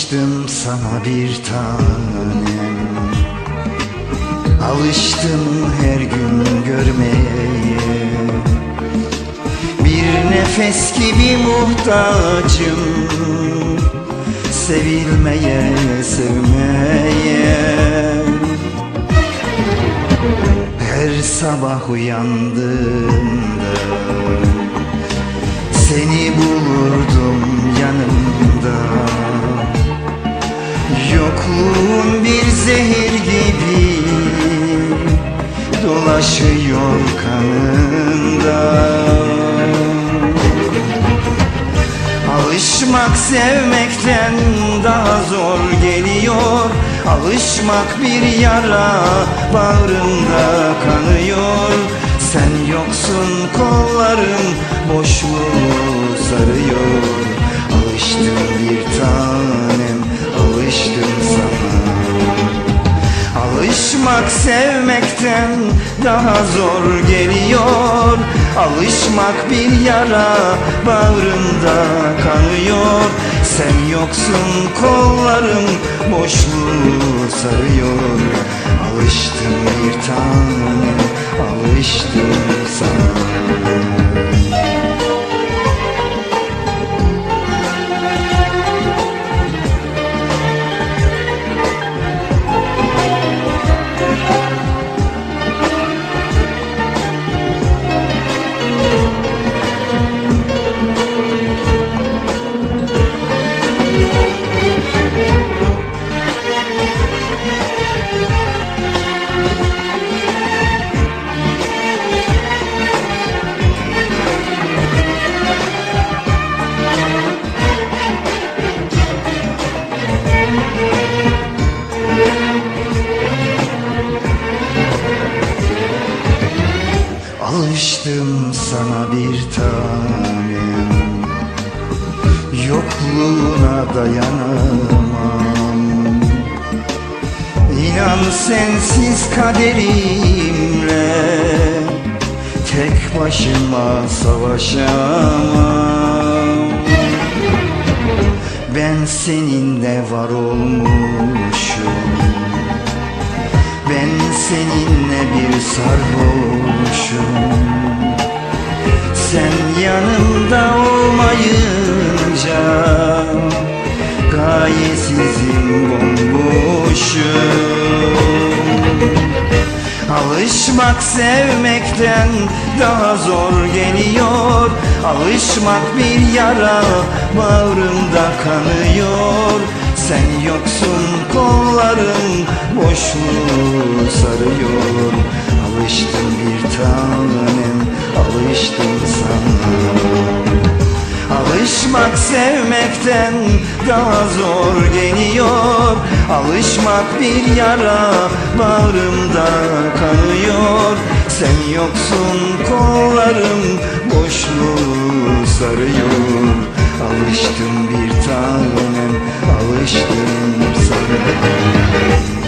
Alıştım sana bir tanem. Alıştım her gün görmeye. Bir nefes gibi muhtacım. Sevilmeye, sevmeye. Her sabah uyandığımda Seni bulurdum yanımda Yokluğun bir zehir gibi Dolaşıyor kanında. Alışmak sevmekten daha zor geliyor. Alışmak bir yara bağrımda kanıyor. Sen yoksun kollarım boşluğu sarıyor daha zor geliyor. Alışmak bir yara bağrımda kanıyor. Sen yoksun kollarım boşluğu sarıyor. Alıştım bir tanem alıştım sana Alıştım sana bir tanem Yokluğuna dayanamam. İnan sensiz kaderimle Tek başıma savaşamam seninle var olmuşum. Ben seninle bir sarhoşum. Sen yanımda olmayınca Gayesizim bomboşum Alışmak sevmekten daha zor geliyor. Alışmak bir yara bağrımda kanıyor. Sen yoksun kolların boşluğu sarıyor. Alıştım bir tanem alıştım sana. Alışmak sevmekten daha zor geliyor. Alışmak bir yara bağrımda Sen yoksun kollarım boşluğu sarıyor Alıştım bir tanem alıştım sana